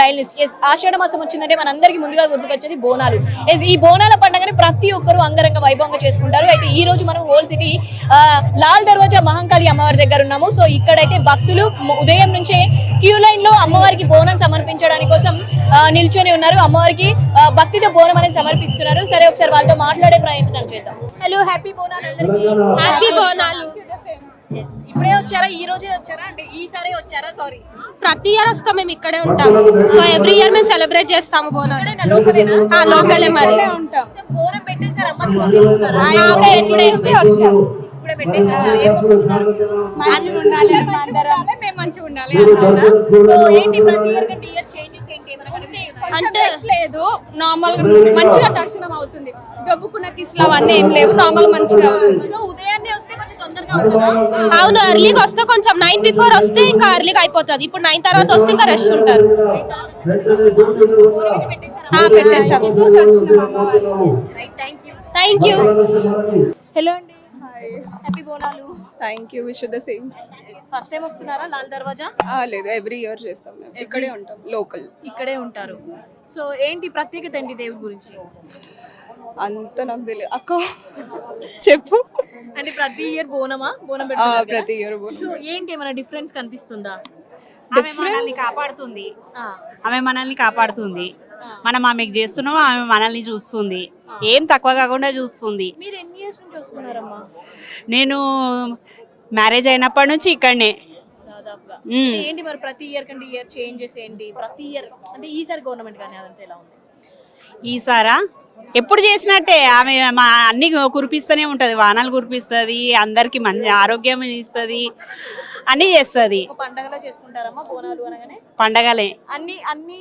Dial news. Yes ఆషాఢ మాసం వచ్చిందంటే మనందరికీ ముందుగా గుర్తుకొచ్చేది బోనాలు. ఎస్ ఈ బోనాల పండుగని ప్రతి ఒక్కరూ అంగరంగ వైభవంగా చేసుకుంటారు. అయితే ఈ రోజు మనం హోల్ సిటీ లాల్ దర్వాజా మహంకాళి అమ్మవారి దగ్గర ఉన్నాము. సో ఇక్కడైతే భక్తులు ఉదయం నుంచే క్యూ లైన్లో అమ్మవారికి బోనం సమర్పించడానికి కోసం నిల్చొని ఉన్నారు. అమ్మవారికి భక్తితో బోనం అనేది సమర్పిస్తున్నారు. సరే ఒకసారి వాళ్ళతో మాట్లాడే ప్రయత్నం చేద్దాం. Hello happy Bonalu happy Bonalu. ఇప్పుడే వచ్చారా? ఈ రోజే వచ్చారా? అంటే ఈసారి వచ్చారా? సారీ ప్రతి ఇయర్ వస్తాం మేము ఇక్కడే ఉంటాము సో ఎవ్రీ ఇయర్ మేము సెలబ్రేట్ చేస్తాము బోనాలు. ఇక్కడేనా లోకలేనా? ఆ లోకలే మరి. సో బోనం పెట్టేసారు అమ్మకి పంపిస్తున్నారా ఇప్పుడే పెట్టేసి వచ్చారు ఏం మొక్కుకున్నారు మేము మంచిగా ఉండాలి? సో ఏంటి ప్రతి ఇయర్ కంటే ఇయర్? అంటే లేదు. నార్మల్ మంచిగా దర్శనం అవుతుంది. గబ్బుకున్న కిస్లు అవన్నీ ఏం లేవు. నార్మల్ మంచిగా అవుతుంది సో ఉదయాన్నే వస్తే కొంచెం తొందరగా అవుతుందా? అవును ఎర్లీగా వస్తే కొంచెం నైన్ బిఫోర్ వస్తే ఇంకా ఎర్లీగా అయిపోతుంది. ఇప్పుడు నైన్ తర్వాత వస్తే ఇంకా రష్ ఉంటారు. పెట్టేసాం థ్యాంక్ యూ హలో అండి. Happy Bonalu thank you wish the same first time వస్తున్నారా లాల్ దర్వాజా? లేదు ఎవ్రీ ఇయర్ చేస్తాం మేము. ఇక్కడే ఉంటాం లోకల్ ఇక్కడే ఉంటారు. సో ఏంటి ప్రత్యేకత ఏంటి దేవుడి గురించి? అంత నాకు తెలియదు అక్క చెప్పు. అంటే ప్రతి ఇయర్ బోనమా? బోనం కదా? ప్రతి ఇయర్ సో ఏంటి ఏమైనా డిఫరెన్స్ కనిపిస్తుందా? ఆమె మనల్ని కాపాడుతుంది. ఆ, ఆమె మనల్ని కాపాడుతుంది. మనం ఆమెకు చేస్తున్నాం ఆమె మనల్ని చూస్తుంది. ఏం తక్కువ కాకుండా చూస్తుంది. మీరు ఎన్ని ఇయర్స్ నుంచి వస్తున్నారమ్మా? నేను మ్యారేజ్ అయినప్పటి నుంచి ఇక్కడనే. అంటే ఏంటి మరి ప్రతి ఇయర్ కంటే ఇయర్ చేంజెస్ ఏంటి? ప్రతి ఇయర్ అంటే ఈసారి గవర్నమెంట్ కానీ అదంతా ఎలా ఉంది? ఈసారా ఎప్పుడు చేసినట్టే. ఆమె మా అన్ని కురిపిస్తూనే ఉంటుంది. వానలు కురిపిస్తుంది అందరికి మంచి ఆరోగ్యం ఇస్తుంది అన్నీ చేస్తుంది. పండగలా చేసుకుంటారమ్మా బోనాలు అనగానే? పండగలే. అన్ని అన్ని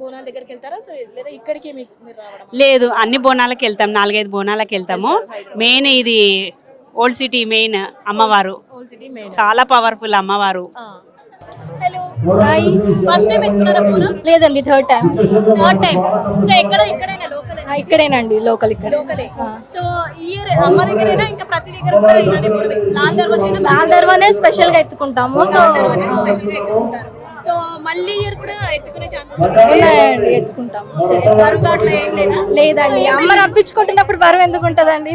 బోనాల దగ్గరికి వెళ్తారా? సో లేదా ఇక్కడికే లేదు అన్ని బోనాలకు వెళ్తాం. నాలుగైదు బోనాలకు వెళ్తాము. మెయిన్ ఇది ఓల్డ్ సిటీ మెయిన్ అమ్మవారు. Old city main. చాలా పవర్ఫుల్ అమ్మవారు. హలో ఫస్ట్ టైం ఎత్తుకున్నారా బోనం లేదండి third time third time so ఎక్కడ ఇక్కడైనా? లోకల్ ఇక్కడేనండి లోకల్ ఇక్కడ. లోకలే సో ఇయర్ అమ్మ దగ్గరైనా? ఇంకా ప్రతి దగ్గర కూడా ఇలానే లాల్ దర్వాజా లాల్ దర్వానే స్పెషల్గా ఎత్తుకుంటాము. సో స్పెషల్గా ఎత్తుకుంటారు. సో మళ్ళీ ఇయర్ కూడా ఎత్తుకునే ఛాన్సెస్ చేస్తాం. బరువు అట్లా ఏం లేదా? లేదండి. అమ్మ రప్పించుకుంటున్నప్పుడు బరువు ఎందుకు ఉంటదండి?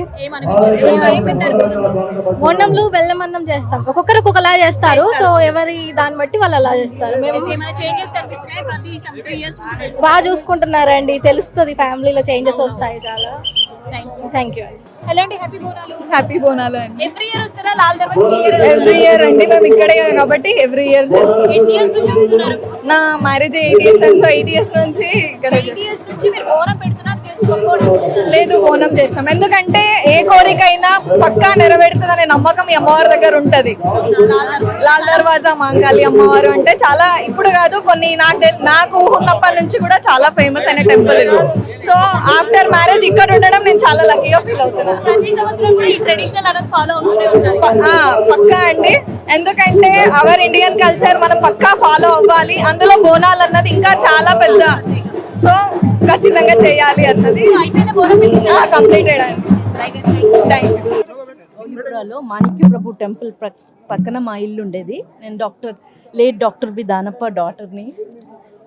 బొండంలు బెల్లం అన్నం చేస్తాం. ఒక్కొక్కరు ఒక్కొక్కలా చేస్తారు. సో ఎవరి దాన్ని బట్టి వాళ్ళు అలా చేస్తారు. మేము బాగా చూసుకుంటున్నారండి. తెలుస్తుంది ఫ్యామిలీలో చేంజెస్ వస్తాయి చాలా. థ్యాంక్ యూ అండి హలో అండి హ్యాపీ బోనాలు. హ్యాపీ బోనాలు అండి. ఎవ్రీ ఇయర్ వస్తారా? Lal Darwaza year every year అండి మేము ఇక్కడే కాబట్టి ఎవ్రీ ఇయర్ చేస్తాం. ఎన్ని ఇయర్స్ నుంచి వస్తున్నారు? నా marriage eight years and so eight years నుంచి ఇక్కడ ఎయిట్ ఇయర్స్ నుంచి మీరు బోనం పెడుతున్నారు చేసుకోకపోవడం లేదు బోనం చేస్తాం. ఎందుకంటే ఏ కోరికైనా పక్కా నెరవేరుతుందనే నమ్మకం ఈ అమ్మవారి దగ్గర ఉంటది. లాల్ దర్వాజా మాంకాళి అమ్మవారు అంటే చాలా ఇప్పుడు కాదు కొన్ని నాకు నాకు ఉన్నప్పటి నుంచి కూడా చాలా ఫేమస్ అయిన టెంపుల్ ఇది. సో ఆఫ్టర్ మ్యారేజ్ ఇక్కడ ఉండడం నేను చాలా లక్కీగా ఫీల్ అవుతున్నా. పక్కా అండి. ఎందుకంటే అవర్ ఇండియన్ కల్చర్ మనం పక్కా ఫాలో అవ్వాలి. అందులో బోనాలు అన్నది ఇంకా చాలా పెద్ద. సో ఖచ్చితంగా చేయాలి అన్నది. కంప్లీటెడ్ యూ త్రిపురలో మాణిక్య ప్రభు టెంపుల్ పక్కన మా ఇల్లు ఉండేది. నేను doctor late doctor B Danappa డాటర్ని.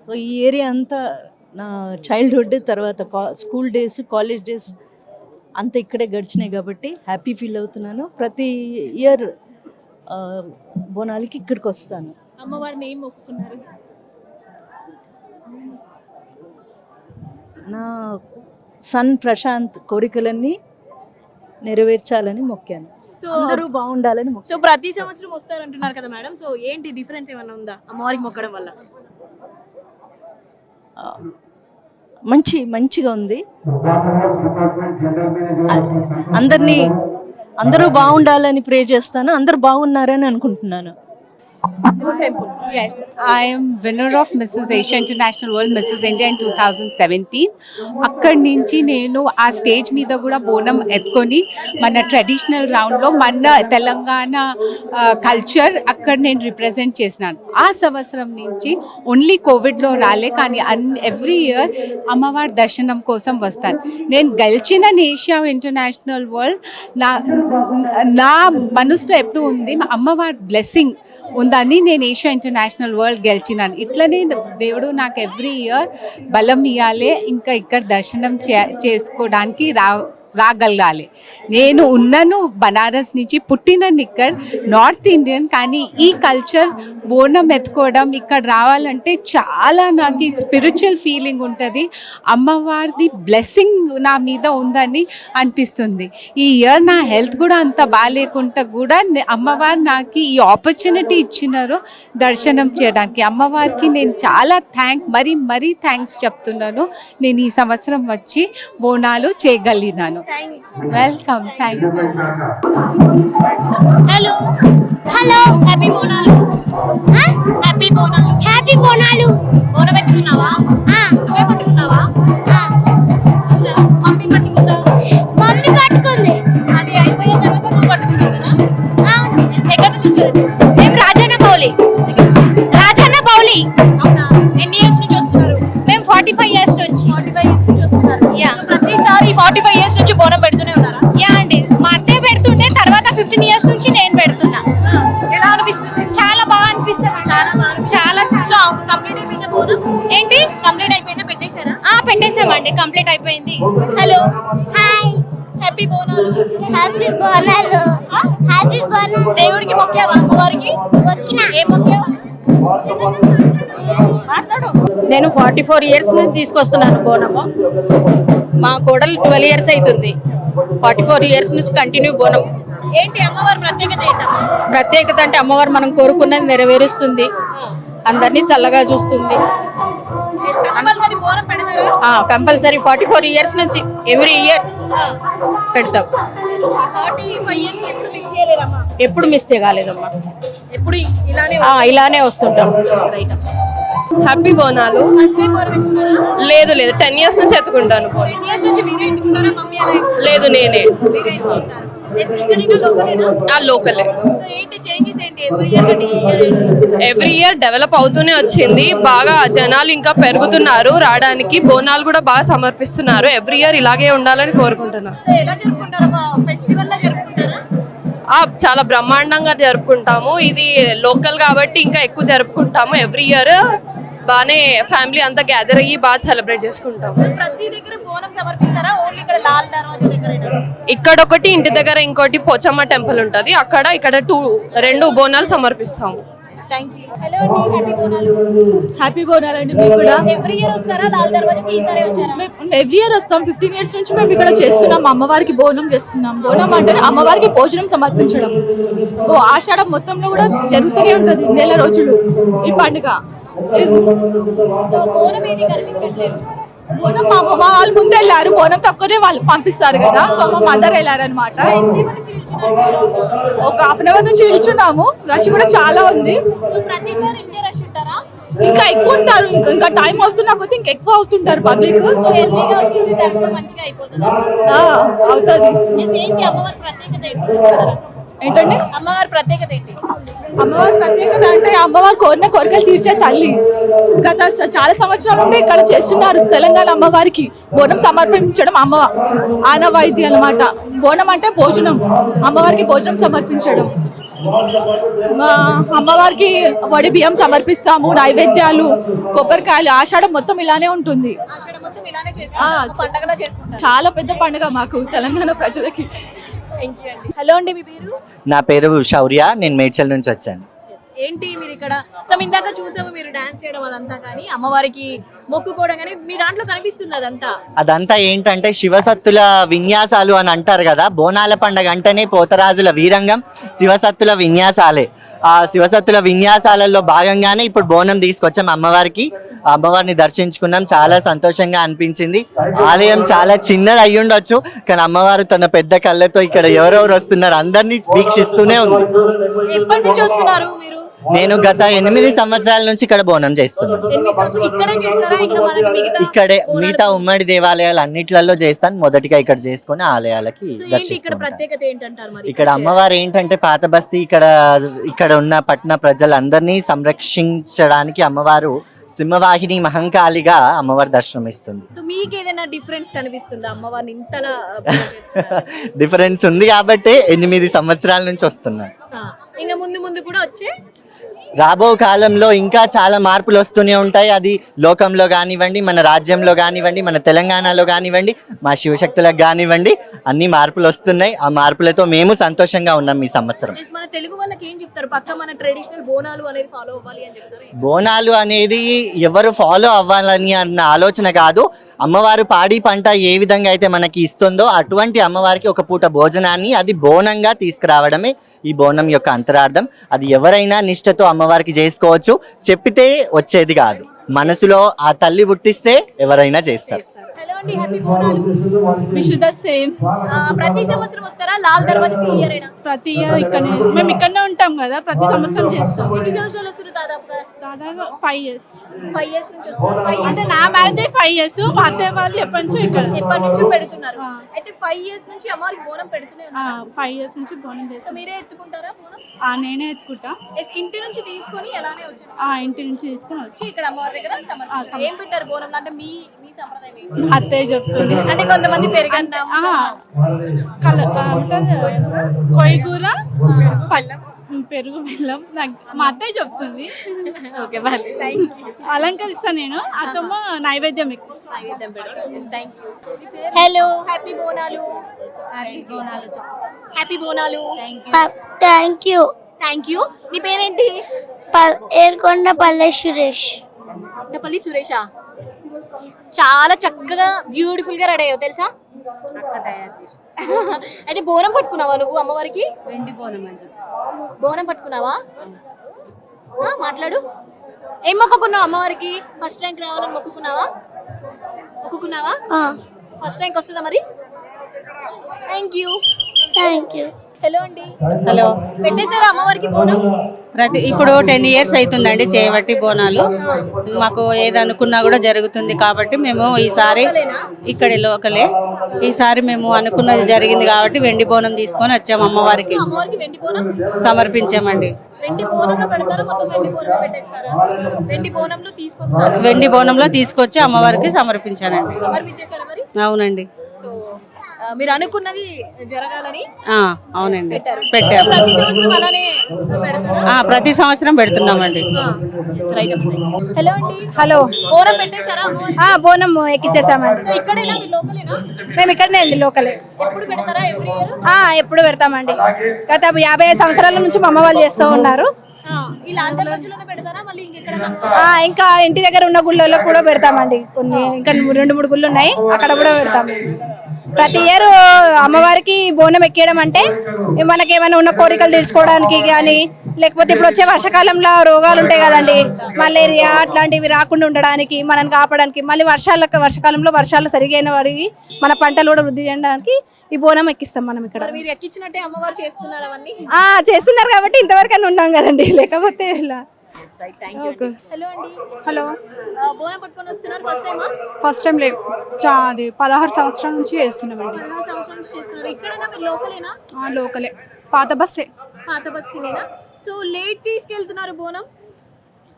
So ఈ ఏరియా అంతా నా చైల్డ్హుడ్ తర్వాత కా- స్కూల్ డేస్ కాలేజ్ డేస్ అంతా ఇక్కడే గడిచినాయి కాబట్టి హ్యాపీ ఫీల్ అవుతున్నాను. ప్రతి ఇయర్ బోనాలకి ఇక్కడికి వస్తాను. అమ్మవారిని ఏం మొక్కుకున్నారు? నా సన్ ప్రశాంత్ కోరికలన్నీ నెరవేర్చాలని మొక్కాను. సో అందరూ బాగుండాలని సో ప్రతి సంవత్సరం వస్తారంటున్నారు కదా మేడం. సో ఏంటి డిఫరెన్స్ ఏమైనా ఉందా అమ్మవారికి మొక్కడం వల్ల? మంచి మంచిగా ఉంది. అందరినీ అందరూ బాగుండాలని ప్రే చేస్తాను. అందరూ బాగున్నారని అనుకుంటున్నాను. Yes, I am winner of Mrs. Asia International World Mrs. India in 2017. అక్కడి నుంచి నేను ఆ స్టేజ్ మీద కూడా బోనం ఎత్తుకొని మన ట్రెడిషనల్ రౌండ్లో మన తెలంగాణ కల్చర్ అక్కడ నేను రిప్రజెంట్ చేసినాను ఆ సంవత్సరం నుంచి ఓన్లీ కోవిడ్లో రాలే కానీ అన్ ఎవ్రీ ఇయర్ అమ్మవారి దర్శనం కోసం వస్తాను నేను గెలిచిన ఏషియా ఇంటర్నేషనల్ వరల్డ్ నా నా మనసులో ఎప్పుడు ఉంది మా అమ్మవారి బ్లెస్సింగ్ ఉందని నేను ఏషియా ఇంటర్నేషనల్ వరల్డ్ గెలిచినాను. ఇట్లనే దేవుడు నాకు ఎవ్రీ ఇయర్ బలం ఇవ్వాలి ఇంకా ఇక్కడ దర్శనం చే చేసుకోవడానికి రా రాగలగాలి. నేను ఉన్నను బనారస్ నుంచి పుట్టినను ఇక్కడ నార్త్ ఇండియన్ కానీ ఈ కల్చర్ బోనం ఎత్తుకోవడం ఇక్కడ రావాలంటే చాలా నాకు స్పిరిచువల్ ఫీలింగ్ ఉంటుంది. అమ్మవారిది బ్లెస్సింగ్ నా మీద ఉందని అనిపిస్తుంది. ఈ ఇయర్ నా హెల్త్ కూడా అంత బాగాలేకుండా కూడా అమ్మవారు నాకు ఈ ఆపర్చునిటీ ఇచ్చినారు దర్శనం చేయడానికి. అమ్మవారికి నేను చాలా థ్యాంక్ మరీ మరీ థ్యాంక్స్ చెప్తున్నాను. నేను ఈ సంవత్సరం వచ్చి Bonalu చేయగలిగినాను. Welcome thanks hello hello happy Bonalu happy Bonalu happy Bonalu బోనం ఎత్తుకున్నావా నువ్వే పట్టుకున్నావా? మమ్మీ పట్టుకుందా? మమ్మీ పట్టుకుంది. అది అయిపోయిన తర్వాత నువ్వు పట్టుకున్నావు కదా. ఎక్కడి నుంచి hello hi happy Bonalu happy Bonalu happy Bonalu దేవుడికి మొక్కావా? అమ్మవారికి? వచ్చిన ఏం మొక్కావు? మాట్లాడు. నేను ఫార్టీ ఫోర్ ఇయర్స్ నుంచి తీసుకొస్తున్నాను బోనము. మా కోడలు ట్వెల్వ్ ఇయర్స్ అవుతుంది. ఫార్టీ ఫోర్ ఇయర్స్ నుంచి కంటిన్యూ బోనం ఏంటి అమ్మవారి ప్రత్యేకత ఏంటమ్మా ప్రత్యేకత అంటే అమ్మవారు మనం కోరుకున్నది నెరవేరుస్తుంది. అందరినీ చల్లగా చూస్తుంది. కంపల్సరీ ఫార్టీ ఫోర్ ఇయర్స్ నుంచి ఎవ్రీ ఇయర్ పెడతాం. ఎప్పుడు మిస్ చేయలేరమ్మా ఎప్పుడు మిస్ చేయలేదమ్మా ఎప్పుడు ఇలానే ఆ, ఇలానే వస్తుంటాం. రైట్ హ్యాపీ బోనాలు లేదు లేదు. టెన్ ఇయర్స్ నుంచి ఎత్తుకుంటాను లేదు నేనే. లోకలే ఎవ్రీ ఇయర్ డెవలప్ అవుతూనే వచ్చింది. బాగా జనాలు ఇంకా పెరుగుతున్నారు. రావడానికి బోనాలు కూడా బాగా సమర్పిస్తున్నారు. ఎవ్రీ ఇయర్ ఇలాగే ఉండాలని కోరుకుంటున్నాను చాలా బ్రహ్మాండంగా జరుపుకుంటాము. ఇది లోకల్ కాబట్టి ఇంకా ఎక్కువ జరుపుకుంటాము. ఎవ్రీ ఇయర్ బాగానే ఫ్యామిలీ అంతా గ్యాదర్ అయ్యి బాగా సెలబ్రేట్ చేసుకుంటాము ప్రతి దగ్గర బోనం సమర్పిస్తారా? ఓన్లీ ఇక్కడ లాల్ దర్వాజా దగ్గర ఇక్కడ ఒకటి ఇంటి దగ్గర ఇంకోటి పోచమ్మ టెంపుల్ ఉంటది. అక్కడ ఇక్కడ టూ రెండు బోనాలు సమర్పిస్తాము. అండి హ్యాపీ బోనాలు. హ్యాపీ బోనాలండి మీకు కూడా. ఎవ్రీ ఇయర్ వస్తారా? లాల్ దర్వాజాకి ఈసారి వచ్చారా? ఎవ్రీ ఇయర్ వస్తాం. ఫిఫ్టీన్ ఇయర్స్ నుంచి మేము ఇక్కడ చేస్తున్నాం. అమ్మవారికి బోనం చేస్తున్నాం. బోనం అంటే అమ్మవారికి భోజనం సమర్పించడం. ఓ ఆషాఢం మొత్తంలో కూడా జరుగుతూనే ఉంటుంది. నెల రోజులు ఈ పండుగ. బోనం ఏది కనిపించట్లేదు. బోనం మా అమ్మ వాళ్ళు ముందు వెళ్ళారు. బోనం తక్కువనే వాళ్ళు పంపిస్తారు కదా. సో మా మదర్ వెళ్ళారనమాట? ఒక హాఫ్ అన్ అవర్ నుంచి నిల్చున్నాము. రష్ కూడా చాలా ఉంది. సో ప్రతిసారి ఇంతే రష్ ఉంటారా? ఇంకా ఎక్కువ ఉంటారు. ఇంకా టైం అవుతున్నా కొద్ది ఇంకా ఎక్కువ అవుతుంటారు పబ్లిక్. అవుతుంది. ఏంటండి? అమ్మవారి. ప్రత్యేకత ఏంటి? అమ్మవారి ప్రత్యేకత అంటే అమ్మవారు కోరిన కోరికలు తీర్చే తల్లి. గత చాలా సంవత్సరాల నుండి ఇక్కడ చేస్తున్నారు తెలంగాణ అమ్మవారికి బోనం సమర్పించడం అమ్మ ఆనవాయితీ అన్నమాట. బోనం అంటే భోజనం. అమ్మవారికి భోజనం సమర్పించడం. మా అమ్మవారికి వడి బియ్యం సమర్పిస్తాము నైవేద్యాలు కొబ్బరికాయలు ఆషాఢం మొత్తం ఇలానే ఉంటుంది. చాలా పెద్ద పండుగ మాకు తెలంగాణ ప్రజలకి. థ్యాంక్ యూ అండి. హలో అండి మీ పేరు? నా పేరు శౌర్య నేను మేడ్చల్ నుంచి వచ్చాను. ఏంటి మీరు ఇక్కడ? సో ఇందాక చూసాము మీరు డాన్స్ చేయడం అదంతా కానీ అమ్మవారికి మొక్కుకోవడం కానీ మీ దాంట్లో కనిపిస్తుంది అదంతా. అదంతా ఏంటంటే శివసత్తుల విన్యాసాలు అని అంటారు కదా బోనాల పండగ అంటేనే పోతరాజుల వీరంగం శివసత్తుల విన్యాసాలే. ఆ శివసత్తుల విన్యాసాలలో భాగంగానే ఇప్పుడు బోనం తీసుకొచ్చాం అమ్మవారికి. అమ్మవారిని దర్శించుకున్నాం చాలా సంతోషంగా అనిపించింది. ఆలయం చాలా చిన్నది అయ్యుండొచ్చు కానీ అమ్మవారు తన పెద్ద కళ్ళతో ఇక్కడ ఎవరెవరు వస్తున్నారు అందరినీ వీక్షిస్తూనే ఉంది. ఎప్పటి నుంచి వస్తున్నారు మీరు? నేను గత ఎనిమిది సంవత్సరాల నుంచి ఇక్కడ బోనం చేస్తున్నాను. ఇక్కడే చేస్తారా? ఇంకా మనకి మిగతా ఉమ్మడి దేవాలయాలు అన్నిట్లలో చేస్తాను. మొదటిగా ఇక్కడ చేసుకొని ఆలయాలకి ఇక్కడ అమ్మవారు ఏంటంటే పాత బస్తీ ఇక్కడ ఇక్కడ ఉన్న పట్టణ ప్రజలందరినీ సంరక్షించడానికి అమ్మవారు సింహవాహిని మహంకాళిగా అమ్మవారు దర్శనం ఇస్తుంది సో మీకు ఏదైనా డిఫరెన్స్ ఉంది కాబట్టి ఎనిమిది సంవత్సరాల నుంచి వస్తున్నాను. ఇంకా ముందు ముందు కూడా వచ్చే? రాబో కాలంలో ఇంకా చాలా మార్పులు వస్తూనే ఉంటాయి. అది లోకంలో కానివ్వండి మన రాజ్యంలో కానివ్వండి మన తెలంగాణలో కానివ్వండి మా శివశక్తులకు కానివ్వండి అన్ని మార్పులు వస్తున్నాయి. ఆ మార్పులతో మేము సంతోషంగా ఉన్నాం ఈ సంవత్సరం. Yes, మన తెలుగు వాళ్ళకి ఏం చెప్తారు? పక్క మన ట్రెడిషనల్ బోనాలు అనేది ఫాలో అవ్వాలి అని చెప్తారు? బోనాలు అనేది ఎవరు ఫాలో అవ్వాలని అన్న ఆలోచన కాదు. అమ్మవారు పాడి పంట ఏ విధంగా అయితే మనకి ఇస్తుందో అటువంటి అమ్మవారికి ఒక పూట భోజనాన్ని అది బోనంగా తీసుకురావడమే ఈ బోనం యొక్క అంతరార్థం. అది ఎవరైనా ఆశతో అమ్మవారికి చేసుకోవచ్చు. చెప్పితే వచ్చేది కాదు. మనసులో ఆ తల్లి పుట్టిస్తే ఎవరైనా చేస్తారు. హలో అండి happy Bonalu. Wish the same ప్రతి సంవత్సరం వస్తారా? లాల్ దర్వాజకి ఇయర్ అయినా ప్రతి ఇయర్ ఇక్కడనే మేము ఇక్కడనే ఉంటాం కదా ప్రతి సంవత్సరం చేస్తాం. ఎన్ని సంవత్సరాలు వస్తారు దాదాపుగా? దాదాపు ఫైవ్ ఇయర్స్ ఫైవ్ ఇయర్స్ నుంచి వస్తారు. ఫైవ్ అంటే నా మ్యారేజ్ ఫైవ్ ఇయర్స్ మా అత్తయ్య వాళ్ళు ఎప్పటి నుంచో ఇక్కడ. ఎప్పటి నుంచి పెడుతున్నారు. అయితే ఫైవ్ ఇయర్స్ నుంచి అమ్మవారికి బోనం పెడుతూనే ఉన్నారు ఫైవ్ ఇయర్స్ నుంచి బోనం చేస్తాం. మీరే ఎత్తుకుంటారా బోనం? నేనే ఎత్తుకుంటా. ఇంటి నుంచి తీసుకొని ఎలానే వచ్చేసి ఆ ఇంటి నుంచి తీసుకొని వచ్చి ఇక్కడ అమ్మవారి దగ్గర. ఏం పెట్టారు బోనం అంటే మీ అత్తయ్య చెప్తుంది. అంటే కొంతమంది పెరగన్నాం ఆ, కల పళ్ళెం పెరుగు బెల్లం నాకు మా అత్తయ్య చెప్తుంది. ఓకే బాయ్ థ్యాంక్ యూ అలంకరిస్తా నేను. అత్తమ్మ నైవేద్యం ఎక్కిస్తాను hello happy Bonalu. Happy Bonalu. Happy Bonalu thank you thank you నీ పేరేంటి? ఏర్కొండ పల్లె సురేష్. పల్లి సురేషా? చాలా చక్కగా బ్యూటిఫుల్గా రెడీ అయ్యావు తెలుసా? అయితే బోనం పట్టుకున్నావా నువ్వు అమ్మవారికి? వెండి బోనం అంటే బోనం పట్టుకున్నావా? ఆ, మాట్లాడు. ఏం మొక్కుకున్నావు అమ్మవారికి? ఫస్ట్ ర్యాంక్ రావాలని మొక్కుకున్నావా? మొక్కుకున్నావా? ఫస్ట్ ర్యాంక్ వస్తుందా మరి? Thank you thank you hello అండి. హలో పెట్టేశారా అమ్మవారికి బోనం? ప్రతి ఇప్పుడు టెన్ ఇయర్స్ అవుతుందండి చేయబట్టి బోనాలు. మాకు ఏది అనుకున్నా కూడా జరుగుతుంది కాబట్టి మేము ఈసారి ఇక్కడే లోకలే. ఈసారి మేము అనుకున్నది జరిగింది కాబట్టి వెండి బోనం తీసుకొని వచ్చాము అమ్మవారికి. సమర్పించామండి. వెండి బోనంలో తీసుకొచ్చి అమ్మవారికి సమర్పించానండి. అవునండి. మీరు అనుకున్నది జరగాలని ఆ, అవునండి. పెట్టారు. ప్రతి సంవత్సరం అలానే పెడతారా ఆ, ప్రతి సంవత్సరం పెడుతున్నామండి. హలో అండి. హలో. బోనం పెట్టేశారా? ఆ బోనం ఎక్కిచ్చేసామండి. సో ఇక్కడేనా? మీ లోకలేనా? మేము ఇక్కడనే అండి లోకలే. ఎప్పుడు పెడతారా? Every year? ఆ ఎప్పుడు పెడతామండి. గత యాభై ఐదు సంవత్సరాల నుంచి మా అమ్మ వాళ్ళు చేస్తూ ఉన్నారు. ఈ లాంతర్ రోజుల్లోనే పెడతారా? మళ్ళీ ఇంకెక్కడ ఆ ఇంకా ఇంటి దగ్గర ఉన్న గుళ్ళలో కూడా పెడతామండి. కొన్ని ఇంకా రెండు మూడు గుళ్ళు ఉన్నాయి అక్కడ కూడా పెడతాము ప్రతి ఇయర్ అమ్మవారికి బోనం ఎక్కేయడం అంటే మనకి ఏమైనా ఉన్న కోరికలు తీర్చుకోవడానికి కానీ లేకపోతే ఇప్పుడు వచ్చే వర్షాకాలంలో రోగాలు ఉంటాయి కదండి మలేరియా అట్లాంటివి రాకుండా ఉండడానికి మనల్ని కాపాడడానికి మళ్ళీ వర్షాలకు వర్షాకాలంలో వర్షాలు సరిగైన వాడివి మన పంటలు కూడా వృద్ధి చేయడానికి ఈ బోనం ఎక్కిస్తాం మనం ఇక్కడ చేస్తున్నారు కాబట్టి ఇంతవరకు ఉన్నాం కదండి లేకపోతే ఇలా. హలో అండి హలో ఆ, బోనం పట్టుకొని వస్తున్నారు ఫస్ట్ టైమా ఫస్ట్ టైం లేదు. చా అది పదహారు సంవత్సరాల నుంచి చేస్తున్నామండి. పదహారు సంవత్సరాల నుంచి చేస్తున్నారు. ఇక్కడైనా మీరు లోకలేనా? ఆ, లోకలే. పాత బస్సే. పాత బస్తీనేనా సో లేట్ తీసుకెళ్తున్నారు బోనం?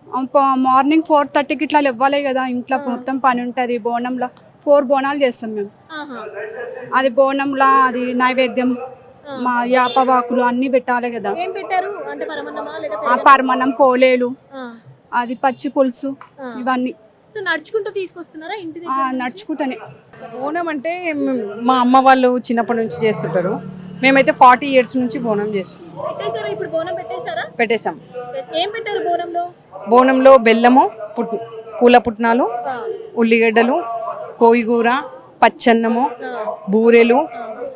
ఆ, ప- మార్నింగ్ ఫోర్ థర్టీకి ఇట్లా ఇవ్వాలి కదా ఇంట్లో మొత్తం పని ఉంటుంది. బోనంలో ఫోర్ బోనాలు చేస్తాం మేము. ఆహా. అది బోనంలో అది నైవేద్యం. మా యాపవాకులు అన్నీ పెట్టాలి కదా. ఏం పెట్టారు? అంటే పరమన్నమా లేకపోతే ఆ పరమన్నం పోలేలు ఆ. అది పచ్చి పులుసు ఇవన్నీ. సో నడుచుకుంటూ తీసుకొస్తున్నారా ఇంటి ఆ, దగ్గర నడుచుకుంటానే. బోనం అంటే మ్, మా అమ్మ వాళ్ళు చిన్నప్పటి నుంచి చేస్తుంటారు. మేమైతే ఫార్టీ ఇయర్స్ నుంచి బోనం చేస్తున్నాం. పెట్టేశారా? ఇప్పుడు బోనం పెట్టేశారా? పెట్టేశాం. Yes. ఏం పెట్టారు బోనంలో? బోనంలో బెల్లము పుట్ పూల పుట్నాలు ఉల్లిగడ్డలు కోయిగూర పచ్చన్నము బూరెలు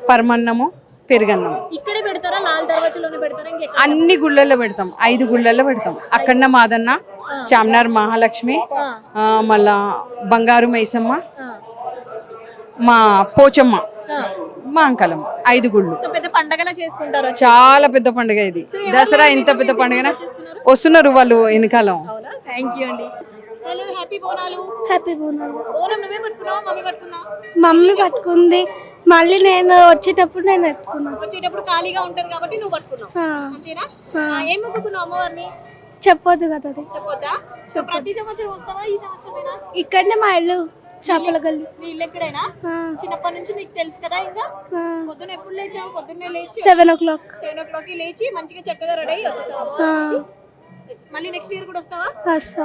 పరమన్నము పెరుగన్నము ఇక్కడే పెడతారా? లాల్ దర్వాజలోనే పెడతారా? ఇంకెక్కడ అన్ని గుళ్ళల్లో పెడతాం. ఐదు గుళ్ళల్లో పెడతాం. అక్కడన మాదన్న చామ్నార్ మహాలక్ష్మి ఆ, మళ్ళా బంగారు మైసమ్మ మా పోచమ్మ మా అంకలమ్మ. ఐదు గుళ్ళు. సో పెద్ద పండగలా చేసుకుంటారు? చాలా పెద్ద పండుగ ఇది. దసరా ఇంత పెద్ద పండుగ వస్తున్నారు వాళ్ళు వెనకాలం. అవునా? థ్యాంక్ యూ అండి. Hello happy Bonalu. Happy Bonalu. బోనం నువ్వే పట్టుకున్నావా మమ్మీ పట్టుకున్నా? మమ్మీ పట్టుకుంది. మళ్ళీ నేను వచ్చేటప్పుడు నేను ఎత్తుకున్నాను వచ్చేటప్పుడు ఖాళీగా ఉంటది కాబట్టి నువ్వు పట్టుకున్నావు. అంతేనా? ఏం మొక్కుకున్నావు అమ్మవారిని? చెప్పొద్దు కదా అది. చెప్పొద్దా? సో ప్రతి సంవత్సరం వస్తావా? ఈ సంవత్సరమేనా? ఇక్కడనే మా ఇల్లు చేపల గల్లి. ఇల్లు ఎక్కడైనా? చిన్నప్పటి నుంచి నీకు తెలుసు కదా ఇంకా? ఆ. పొద్దున ఎప్పుడు లేచావు? పొద్దున్నే లేచి seven o'clock. Seven o'clock లేచి మంచిగా చక్కగా రెడీ అయ్యి వచ్చేసావు. మళ్ళీ నెక్స్ట్ ఇయర్ కూడా వస్తావా? వస్తా.